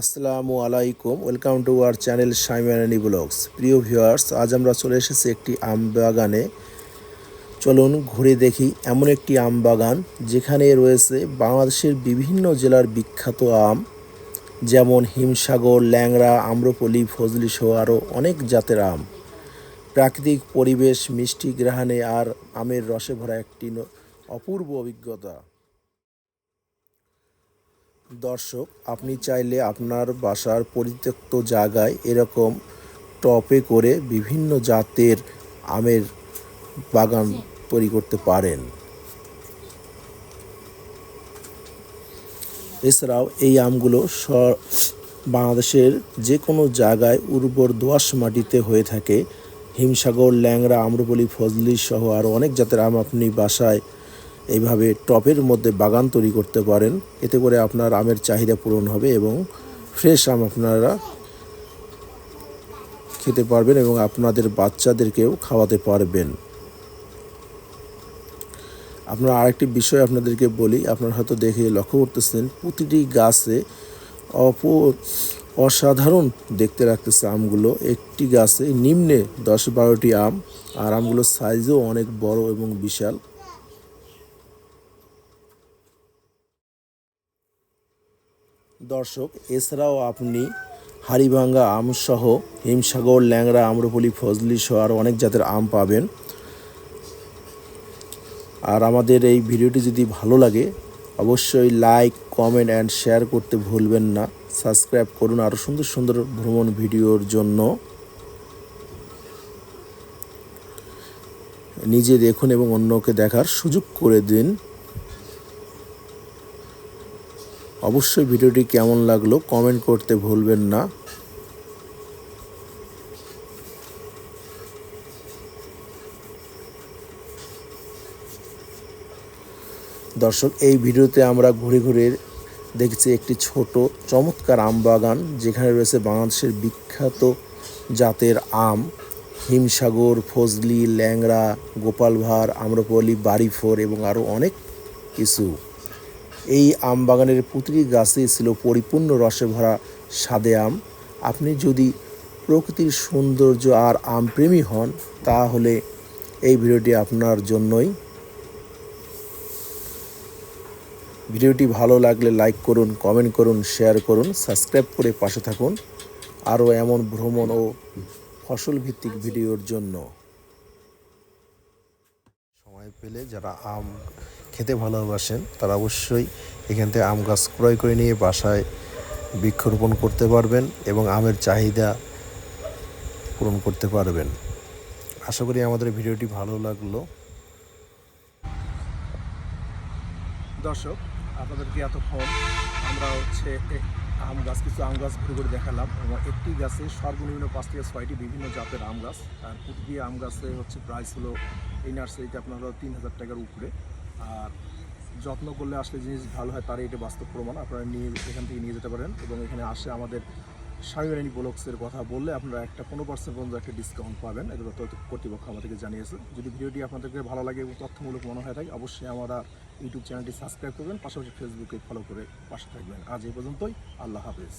আসসালামু আলাইকুম welcome to our channel Saimani blogs প্রিয় ভিউয়ার্স আজ আমরা চলে এসেছি একটি আম বাগানে। চলুন ঘুরে দেখি এমন একটি আম বাগান যেখানে রয়েছে বাংলাদেশের বিভিন্ন জেলার বিখ্যাত আম, যেমন হিমসাগর, ল্যাংড়া, আম্রপলি, ফজলি সহ আরও অনেক জাতের আম। প্রাকৃতিক পরিবেশ, মিষ্টি গ্রাহানে আর আমের রসে ভরা একটি অপূর্ব অভিজ্ঞতা। দর্শক আপনি চাইলে আপনার বাসার পরিত্যক্ত জায়গায় এরকম টপে করে বিভিন্ন জাতের আমের বাগান তৈরি করতে পারেন। এছাড়াও এই আমগুলো স- বাংলাদেশের যে কোনো জায়গায় উর্বর দোআঁশ মাটিতে হয়ে থাকে। হিমসাগর ল্যাংরা আম্রপলি ফজলি সহ আরও অনেক জাতের আম আপনি বাসায় এইভাবে টপের মধ্যে বাগান তৈরি করতে পারেন। এতে করে আপনার আমের চাহিদা পূরণ হবে এবং ফ্রেশ আম আপনারা খেতে পারবেন এবং আপনাদের বাচ্চাদেরকেও খাওয়াতে পারবেন। আপনারা আরেকটি বিষয় আপনাদেরকে বলি, আপনারা হয়তো দেখে লক্ষ্য করতেছেন, প্রতিটি গাছে অপ, অসাধারণ দেখতে রাখতেছে আমগুলো। একটি গাছে নিম্নে দশ বারোটি আম, আর আমগুলোর সাইজও অনেক বড় এবং বিশাল। দর্শক, এছাড়াও আপনি হাড়িভাঙ্গা, আমসহ, হিমসাগর, ল্যাংড়া, আম্রপলি, ফজলি সহ আরও অনেক জাতের আম পাবেন। আর আমাদের এই ভিডিওটি যদি ভালো লাগে, অবশ্যই লাইক, কমেন্ট অ্যান্ড শেয়ার করতে ভুলবেন না। সাবস্ক্রাইব করুন আরও সুন্দর সুন্দর ভ্রমণ ভিডিওর জন্য। নিজে দেখুন এবং অন্যকে দেখার সুযোগ করে দিন। অবশ্যই ভিডিওটি কেমন লাগল কমেন্ট করতে ভুলবেন না। দর্শক, এই ভিডিওতে আমরা ঘুরে ঘুরে দেখছি একটি ছোট চমৎকার আম বাগান, যেখানে রয়েছে বাংলাদেশের বিখ্যাত জাতের আম। হিমসাগর, ফজলি, ল্যাংড়া গোপাল ভাঁড় আম্রপলি, বাড়িফোর এবং আরও অনেক কিছু। এই আম বাগানের প্রতিটি গাছে ছিল পরিপূর্ণ রসে ভরা সাদে আম। আপনি যদি প্রকৃতির সৌন্দর্য আর আম প্রেমী হন, তাহলে এই ভিডিওটি আপনার জন্যই। ভিডিওটি ভালো লাগলে লাইক করুন, কমেন্ট করুন, শেয়ার করুন, সাবস্ক্রাইব করে পাশে থাকুন। আরও এমন ভ্রমণ ও ফসল ভিত্তিক ভিডিওর জন্য। সময় পেলে যারা আম খেতে ভালোবাসেন, তারা অবশ্যই এখান থেকে আম গাছ ক্রয় করে নিয়ে বাসায় বৃক্ষরোপণ করতে পারবেন এবং আমের চাহিদা পূরণ করতে পারবেন। আশা করি আমাদের ভিডিওটি ভালো লাগল। দর্শক, আপনাদেরকে এতক্ষণ আমরা হচ্ছে আম গাছ, কিছু আম গাছ ঘুরে ঘুরে দেখালাম এবং একটি গাছে সর্বনিম্ন পাঁচ থেকে ছয়টি বিভিন্ন জাতের আম গাছ। আর প্রতিটি আম গাছে হচ্ছে প্রাইস হলো এই নার্সারিতে আপনার হলো তিন হাজার টাকার উপরে। আর যত্ন করলে আসলে জিনিস ভালো হয় তারই এটা বাস্তব প্রমাণ। আপনারা নিয়ে এখান থেকে নিয়ে যেতে পারেন এবং এখানে আসে আমাদের স্বামীরানী ব্লগসের কথা বললে আপনারা একটা পনেরো পার্সেন্ট পর্যন্ত একটা ডিসকাউন্ট পাবেন। তো কর্তৃপক্ষ আমাদেরকে জানিয়েছে। যদি ভিডিওটি আপনাদেরকে ভালো লাগে এবং তথ্যমূলক মনে হয় থাকে, অবশ্যই আমরা ইউটিউব চ্যানেলটি সাবস্ক্রাইব করবেন। পাশাপাশি ফেসবুকে ফলো করে পাশে থাকবেন। আজ এই পর্যন্তই। আল্লাহ হাফেজ।